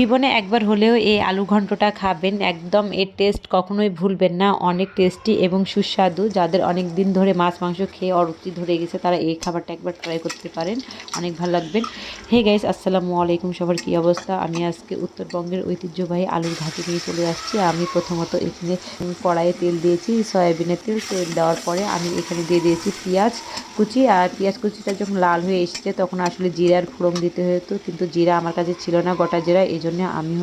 জীবনে একবার হলেও এই আলু ঘন্টটা খাবেন, একদম এর টেস্ট কখনোই ভুলবেন না। অনেক টেস্টি এবং সুস্বাদু। যাদের অনেক দিন ধরে মাছ, মাংস খেয়ে অরুচি ধরে গেছে, তারা এই খাবারটা একবার ট্রাই করতে পারেন। অনেক ভালো লাগবেন হে গাইস আসসালামু আলাইকুম। সবার কী অবস্থা? আমি আজকে উত্তরবঙ্গের ঐতিহ্যবাহী আলুর ঘাটি নিয়ে চলে আসছি। আমি প্রথমত এখানে কড়াইয়ে তেল দিয়েছি সয়াবিনের তেল। তেল দেওয়ার পরে আমি এখানে দিয়ে দিয়েছি পেঁয়াজ কুচি। আর পেঁয়াজ কুচিটা যখন লাল হয়ে এসেছে, তখন আসলে জিরার ফোড়ন দিতে হতো। কিন্তু জিরা আমার কাছে ছিল না, গোটা জিরা, এই জন্য আমি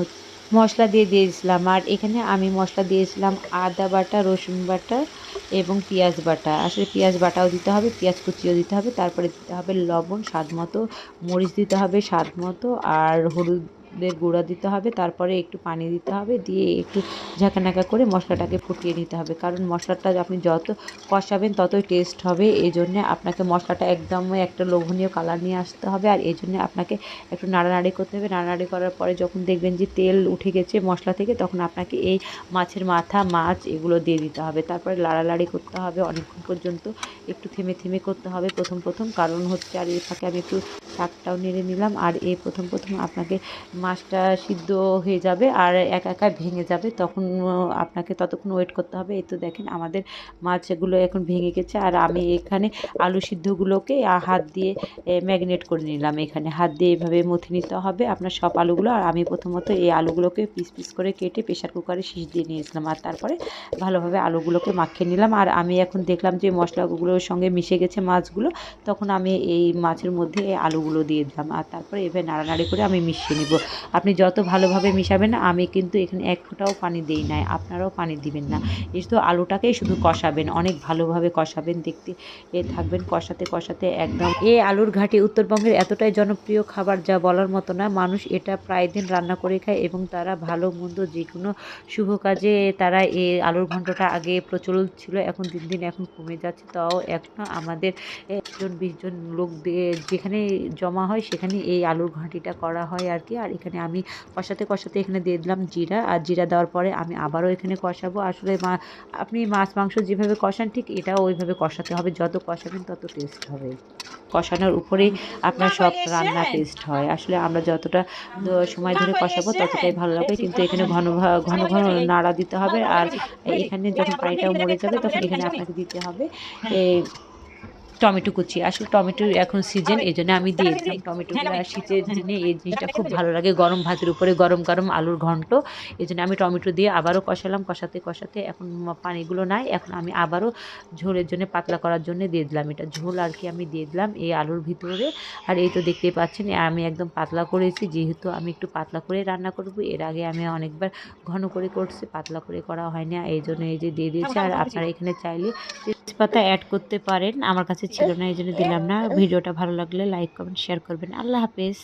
মশলা দিয়ে দিয়েছিলাম। আর এখানে আমি মশলা দিয়েছিলাম আদা বাটা, রসুন বাটা এবং পেঁয়াজ বাটা। আসলে পেঁয়াজ বাটাও দিতে হবে, পেঁয়াজ কুচিও দিতে হবে, তারপরে দিতে হবে লবণ, স্বাদ মতো মরিচ দিতে হবে, স্বাদ মতো, আর হলুদের গুঁড়া দিতে হবে, তারপরে একটু পানি দিতে হবে, দিয়ে একটু ঝাঁকানাকা করে মশলাটাকে ফুটিয়ে নিতে হবে। কারণ মশলাটা আপনি যত কষাবেন ততই টেস্ট হবে এই জন্যে আপনাকে মশলাটা একদম একটা লোভনীয় কালার নিয়ে আসতে হবে। আর এই জন্যে আপনাকে একটু নাড়ানাড়ি করতে হবে। নাড়ানাড়ি করার পরে যখন দেখবেন যে তেল উঠে গেছে মশলা থেকে, তখন আপনাকে এই মাছের মাথা, মাছ এগুলো দিয়ে দিতে হবে। তারপরে লাড়ালাড়ি করতে হবে, অনেকক্ষণ পর্যন্ত একটু থেমে থেমে করতে হবে প্রথম প্রথম। কারণ হচ্ছে, আর এর ফাঁকে আমি একটু শাকটাও নেড়ে নিলাম। আর এই প্রথম প্রথম আপনাকে মাছটা সিদ্ধ হয়ে যাবে আর একা একা ভেঙে যাবে, তখন আপনাকে ততক্ষণ ওয়েট করতে হবে। এই তো দেখেন আমাদের মাছগুলো এখন ভেঙে গেছে আর আমি এখানে আলু সিদ্ধগুলোকে হাত দিয়ে ম্যাগনেট করে নিলাম এখানে। হাত দিয়ে এভাবে মথে নিতে হবে আপনার সব আলুগুলো আর আমি প্রথমত এই আলুগুলোকে পিস পিস করে কেটে প্রেশার কুকারে শীষ দিয়ে নিয়েছিলাম আর তারপরে ভালোভাবে আলুগুলোকে মাখিয়ে নিলাম। আর আমি এখন দেখলাম যে মশলাগুলোর সঙ্গে মিশে গেছে মাছগুলো, তখন আমি এই মাছের মধ্যে এই আলুগুলো দিয়ে দিলাম। আর তারপরে এভাবে নাড়ানাড়ি করে আমি মিশিয়ে নিব। আপনি যত ভালোভাবে মিশাবেন, আমি কিন্তু এখানে এক ফোঁটাও পানি দিই নাই, আপনারাও পানি দিবেন না। এই শুধু আলুটাকেই শুধু কষাবেন, অনেক ভালোভাবে কষাবেন, দেখতে এ থাকবেন, কষাতে কষাতে একদম এই আলুর ঘাটি উত্তরবঙ্গের এতটাই জনপ্রিয় খাবার যা বলার মতো না, মানুষ এটা প্রায় দিন রান্না করে খায় এবং তারা ভালো, মন্দ যে কোনো শুভ কাজে তারা এই আলুর ঘন্টটা আগে প্রচলন ছিল, এখন দিন দিন এখন কমে যাচ্ছে। তাও এখন আমাদের একজন বিশজন লোক যেখানে জমা হয় সেখানে এই আলুর ঘাঁটিটা করা হয় আর কি। আর এখানে আমি কষাতে কষাতে এখানে দিয়ে দিলাম জিরা। আর জিরা দেওয়ার পরে আমি আবারও এখানে কষাবো। আসলে মা আপনি মাছ মাংস যেভাবে কষান ঠিক এটাও ওইভাবে কষাতে হবে। যত কষাবেন তত টেস্ট হবে। কষানোর উপরেই আপনার সব রান্না টেস্ট হয়। আসলে আমরা যতটা সময় ধরে কষাবো ততটাই ভালো লাগবে। কিন্তু এখানে ঘন ঘন ঘন নাড়া দিতে হবে। আর এখানে যখন পানিটাও মরে যাবে তখন এখানে আপনাকে দিতে হবে। এই টমেটো কুচি। আসলে টমেটোর এখন সিজন এই জন্য আমি দিয়ে দিলাম টমেটোগুলো শীতের দিনে এই জিনিসটা খুব ভালো লাগে গরম ভাতের উপরে গরম গরম আলুর ঘন্ট। এই জন্য আমি টমেটো দিয়ে আবারও কষালাম কষাতে কষাতে এখন পানিগুলো নাই। এখন আমি আবারও ঝোলের জন্য পাতলা করার জন্য দিয়ে দিলাম। এটা ঝোল আর কি আমি দিয়ে দিলাম এই আলুর ভিতরে। আর এই তো দেখতেই পাচ্ছেন আমি একদম পাতলা করেছি। যেহেতু আমি একটু পাতলা করে রান্না করব এর আগে আমি অনেকবার ঘন করে করছি পাতলা করে করা হয় না এই জন্য এই যে দিয়ে দিয়েছি। আর আপনারা এখানে চাইলে তেজপাতা অ্যাড করতে পারেন। আমার কাছে ছিল না, এই জন্য দিলাম না। ভিডিওটা ভালো লাগলে লাইক কমেন্ট শেয়ার করবেন। আল্লাহ হাফেজ।